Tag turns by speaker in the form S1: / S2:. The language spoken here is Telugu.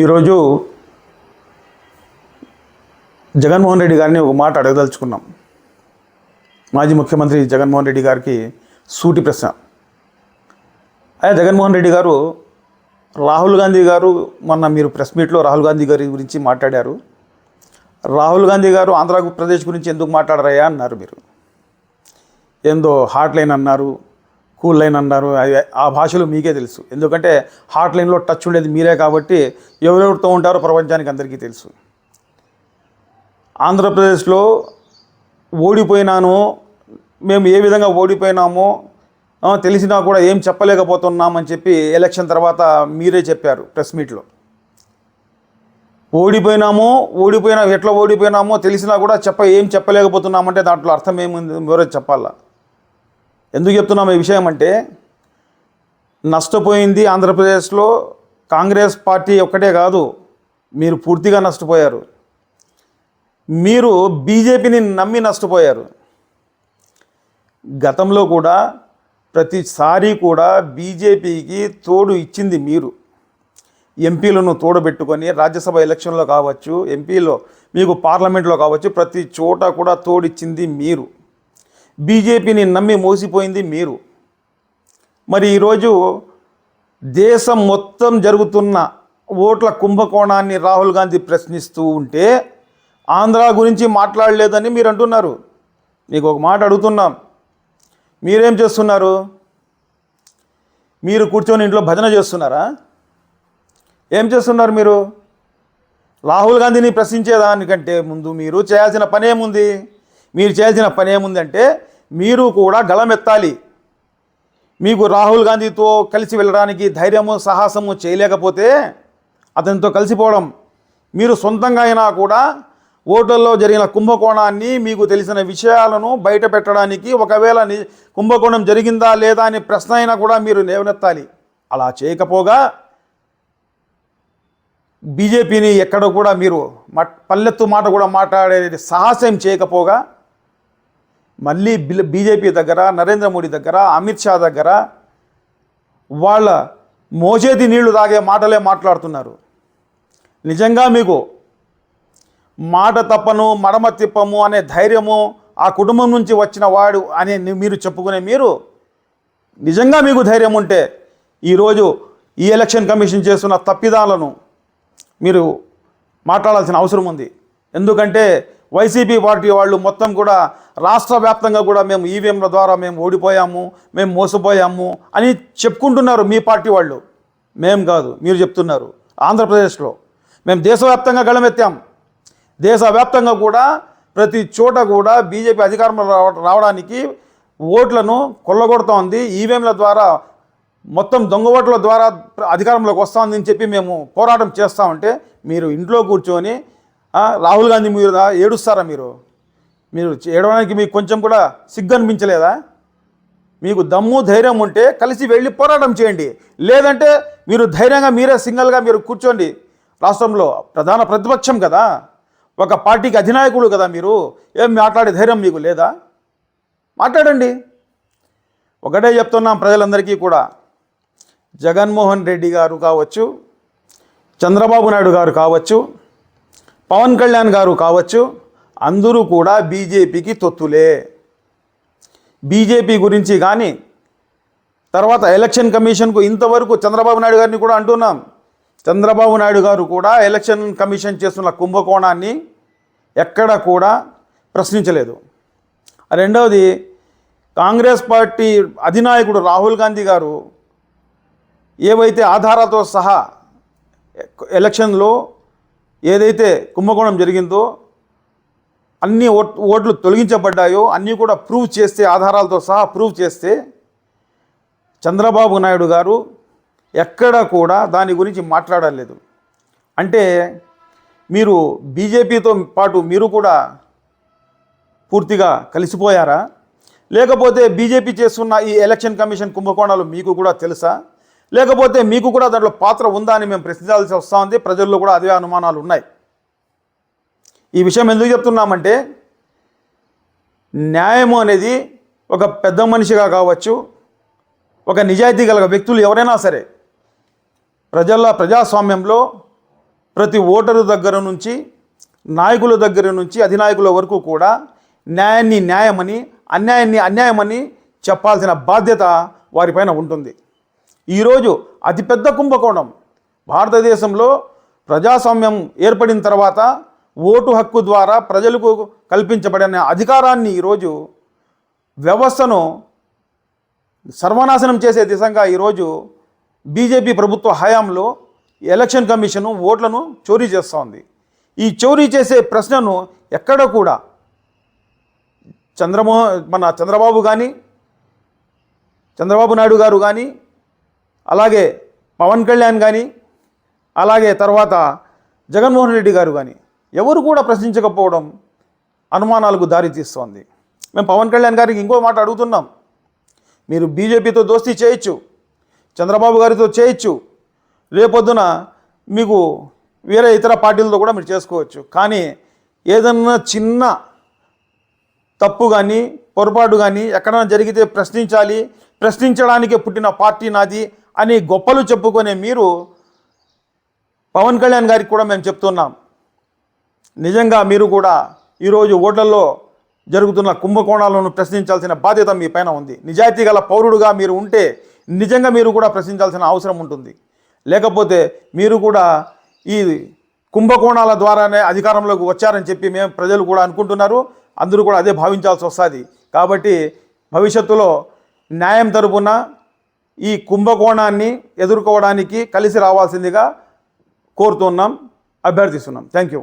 S1: ఈరోజు జగన్మోహన్ రెడ్డి గారిని ఒక మాట అడగదలుచుకున్నాం. మాజీ ముఖ్యమంత్రి జగన్మోహన్ రెడ్డి గారికి సూటి ప్రశ్న. అయ్యా జగన్మోహన్ రెడ్డి గారు రాహుల్ గాంధీ గారు మొన్న మీరు ప్రెస్ మీట్లో రాహుల్ గాంధీ గారి గురించి మాట్లాడారు. రాహుల్ గాంధీ గారు ఆంధ్రప్రదేశ్ గురించి ఎందుకు మాట్లాడరయ్యా అన్నారు మీరు. ఏందో హాట్ లైన్ అన్నారు. కూల్ లైన్ అన్నారు. అవి- ఆ భాషలు మీకే తెలుసు. ఎందుకంటే హాట్ లైన్లో టచ్ ఉండేది మీరే కాబట్టి ఎవరెవరితో ఉంటారో ప్రపంచానికి అందరికీ తెలుసు. ఆంధ్రప్రదేశ్లో ఓడిపోయినాను మేము ఏ విధంగా ఓడిపోయినామో తెలిసినా కూడా ఏం చెప్పలేకపోతున్నామని చెప్పి ఎలక్షన్ తర్వాత మీరే చెప్పారు ప్రెస్ మీట్లో. ఓడిపోయినామో ఓడిపోయినా ఎట్లా ఓడిపోయినామో తెలిసినా కూడా చెప్ప ఏం చెప్పలేకపోతున్నామంటే దాంట్లో అర్థం ఏముంది? ఎవరో చెప్పాలా? ఎందుకు చెప్తున్నాం ఈ విషయం అంటే నష్టపోయింది ఆంధ్రప్రదేశ్లో కాంగ్రెస్ పార్టీ ఒక్కటే కాదు మీరు పూర్తిగా నష్టపోయారు. మీరు బీజేపీని నమ్మి నష్టపోయారు. గతంలో కూడా ప్రతిసారి కూడా బీజేపీకి తోడు ఇచ్చింది మీరు. ఎంపీలను తోడబెట్టుకొని రాజ్యసభ ఎలక్షన్లో కావచ్చు ఎంపీలో మీకు పార్లమెంట్లో కావచ్చు ప్రతి చోట కూడా తోడిచ్చింది మీరు. బీజేపీని నమ్మి మోసిపోయింది మీరు. మరి ఈరోజు దేశం మొత్తం జరుగుతున్న ఓట్ల కుంభకోణాన్ని రాహుల్ గాంధీ ప్రశ్నిస్తూ ఉంటే ఆంధ్ర గురించి మాట్లాడలేదని మీరు అంటున్నారు. మీకు ఒక మాట అడుగుతున్నాం. మీరేం చేస్తున్నారు? మీరు కూర్చొని ఇంట్లో భజన చేస్తున్నారా? ఏం చేస్తున్నారు మీరు? రాహుల్ గాంధీని ప్రశ్నించేదానికంటే ముందు మీరు చేయాల్సిన పని ఏముంది? మీరు చేయాల్సిన పని ఏముందంటే మీరు కూడా గళమెత్తాలి. మీకు రాహుల్ గాంధీతో కలిసి వెళ్ళడానికి ధైర్యము సాహసము చేయలేకపోతే అతనితో కలిసిపోవడం మీరు సొంతంగా అయినా కూడా ఓటర్లో జరిగిన కుంభకోణాన్ని మీకు తెలిసిన విషయాలను బయట పెట్టడానికి ఒకవేళ కుంభకోణం జరిగిందా లేదా అనే ప్రశ్న అయినా కూడా మీరు లేవనెత్తాలి అలా చేయకపోగా బీజేపీని ఎక్కడ కూడా మీరు మ పల్లెత్తు మాట కూడా మాట్లాడే సాహసం చేయకపోగా మళ్ళీ బిల్ బీజేపీ దగ్గర నరేంద్ర మోడీ దగ్గర అమిత్ షా దగ్గర వాళ్ళ మోచేతి నీళ్ళు తాగే మాటలే మాట్లాడుతున్నారు. నిజంగా మీకు మాట తప్పను మడమ తిప్పము అనే ధైర్యము ఆ కుటుంబం నుంచి వచ్చిన వాడు అని మీరు చెప్పుకునే మీరు నిజంగా మీకు ధైర్యం ఉంటే ఈరోజు ఈ ఎలక్షన్ కమిషన్ చేస్తున్న తప్పిదాలను మీరు మాట్లాడాల్సిన అవసరం ఉంది. ఎందుకంటే వైసీపీ పార్టీ వాళ్ళు మొత్తం కూడా రాష్ట్ర వ్యాప్తంగా కూడా మేము ఈవీఎంల ద్వారా మేము ఓడిపోయాము మేము మోసపోయాము అని చెప్పుకుంటున్నారు మీ పార్టీ వాళ్ళు. మేం కాదు మీరు చెప్తున్నారు. ఆంధ్రప్రదేశ్లో మేము దేశవ్యాప్తంగా గళమెత్తాం. దేశవ్యాప్తంగా కూడా ప్రతి చోట కూడా బీజేపీ అధికారంలో రావడానికి ఓట్లను కొల్లగొడుతోంది. ఈవీఎంల ద్వారా మొత్తం దొంగ ఓట్ల ద్వారా అధికారంలోకి వస్తుందని చెప్పి మేము పోరాటం చేస్తామంటే మీరు ఇంట్లో కూర్చొని రాహుల్ గాంధీ మీరు ఏడుస్తారా మీరు? మీరు ఏడవడానికి మీకు కొంచెం కూడా సిగ్గు అనిపించలేదా మీకు దమ్ము ధైర్యం ఉంటే కలిసి వెళ్ళి పోరాటం చేయండి. లేదంటే మీరు ధైర్యంగా మీరే సింగల్గా మీరు కూర్చోండి. రాష్ట్రంలో ప్రధాన ప్రతిపక్షం కదా. ఒక పార్టీకి అధినాయకుడు కదా మీరు. ఏం మాట్లాడే ధైర్యం మీకు లేదా? మాట్లాడండి. ఒకటే చెప్తున్నాం ప్రజలందరికీ కూడా. జగన్మోహన్ రెడ్డి గారు కావచ్చు చంద్రబాబు నాయుడు గారు కావచ్చు పవన్ కళ్యాణ్ గారు కావచ్చు అందరూ కూడా బీజేపీకి తొత్తులే. బీజేపీ గురించి కానీ తర్వాత ఎలక్షన్ కమిషన్కు ఇంతవరకు చంద్రబాబు నాయుడు గారిని కూడా అంటున్నాం. చంద్రబాబు నాయుడు గారు కూడా ఎలక్షన్ కమిషన్ చేస్తున్న కుంభకోణాన్ని ఎక్కడ కూడా ప్రశ్నించలేదు. రెండవది కాంగ్రెస్ పార్టీ అధినాయకుడు రాహుల్ గాంధీ గారు ఏవైతే ఆధారాలతో సహా ఎలక్షన్లో ఏదైతే కుంభకోణం జరిగిందో అన్ని ఓట్ ఓట్లు తొలగించబడ్డాయో అన్నీ కూడా ప్రూవ్ చేస్తే ఆధారాలతో సహా ప్రూవ్ చేస్తే చంద్రబాబు నాయుడు గారు ఎక్కడ కూడా దాని గురించి మాట్లాడలేదు అంటే మీరు బీజేపీతో పాటు మీరు కూడా పూర్తిగా కలిసిపోయారా? లేకపోతే బీజేపీ చేస్తున్న ఈ ఎలక్షన్ కమిషన్ కుంభకోణాలు మీకు కూడా తెలుసా? లేకపోతే మీకు కూడా దాంట్లో పాత్ర ఉందా అని మేము ప్రశ్నించాల్సి వస్తూ ఉంది ప్రజల్లో కూడా అదే అనుమానాలు ఉన్నాయి. ఈ విషయం ఎందుకు చెప్తున్నామంటే న్యాయము అనేది ఒక పెద్ద మనిషిగా కావచ్చు ఒక నిజాయితీ గల వ్యక్తులు ఎవరైనా సరే ప్రజల ప్రజాస్వామ్యంలో ప్రతి ఓటరు దగ్గర నుంచి నాయకుల దగ్గర నుంచి అధినాయకుల వరకు కూడా న్యాయాన్ని న్యాయమని అన్యాయాన్ని అన్యాయమని చెప్పాల్సిన బాధ్యత వారిపైన ఉంటుంది. ఈరోజు అతిపెద్ద కుంభకోణం. భారతదేశంలో ప్రజాస్వామ్యం ఏర్పడిన తర్వాత ఓటు హక్కు ద్వారా ప్రజలకు కల్పించబడిన అధికారాన్ని ఈరోజు వ్యవస్థను సర్వనాశనం చేసే దిశగా ఈరోజు బీజేపీ ప్రభుత్వ హయాంలో ఎలక్షన్ కమిషన్ ఓట్లను చోరీ చేస్తోంది. ఈ చోరీ చేసే ప్రశ్నను ఎక్కడ కూడా చంద్రమోహన్ మన చంద్రబాబు కానీ చంద్రబాబు నాయుడు గారు కానీ అలాగే పవన్ కళ్యాణ్ కానీ అలాగే తర్వాత జగన్మోహన్ రెడ్డి గారు కానీ ఎవరు కూడా ప్రశ్నించకపోవడం అనుమానాలకు దారి తీస్తోంది. మేము పవన్ కళ్యాణ్ గారికి ఇంకో మాట అడుగుతున్నాం. మీరు బీజేపీతో దోస్తీ చేయొచ్చు చంద్రబాబు గారితో చేయొచ్చు రేపొద్దున మీకు వేరే ఇతర పార్టీలతో కూడా మీరు చేసుకోవచ్చు. కానీ ఏదన్నా చిన్న తప్పు కానీ పొరపాటు కానీ ఎక్కడైనా జరిగితే ప్రశ్నించాలి. ప్రశ్నించడానికే పుట్టిన పార్టీ నాది. అని గొప్పలు చెప్పుకునే మీరు పవన్ కళ్యాణ్ గారికి కూడా మేము చెప్తున్నాం. నిజంగా మీరు కూడా ఈరోజు ఓట్లలో జరుగుతున్న కుంభకోణాలను ప్రశ్నించాల్సిన బాధ్యత మీ పైన ఉంది. నిజాయితీ గల పౌరుడుగా మీరు ఉంటే నిజంగా మీరు కూడా ప్రశ్నించాల్సిన అవసరం ఉంటుంది. లేకపోతే మీరు కూడా ఈ కుంభకోణాల ద్వారానే అధికారంలోకి వచ్చారని చెప్పి మేము ప్రజలు కూడా అనుకుంటున్నారు. అందరూ కూడా అదే భావించాల్సి వస్తుంది. కాబట్టి భవిష్యత్తులో న్యాయం తరపున ఈ కుంభకోణాన్ని ఎదుర్కోవడానికి కలిసి రావాల్సిందిగా కోరుతున్నాం అభ్యర్థిస్తున్నాం. Thank you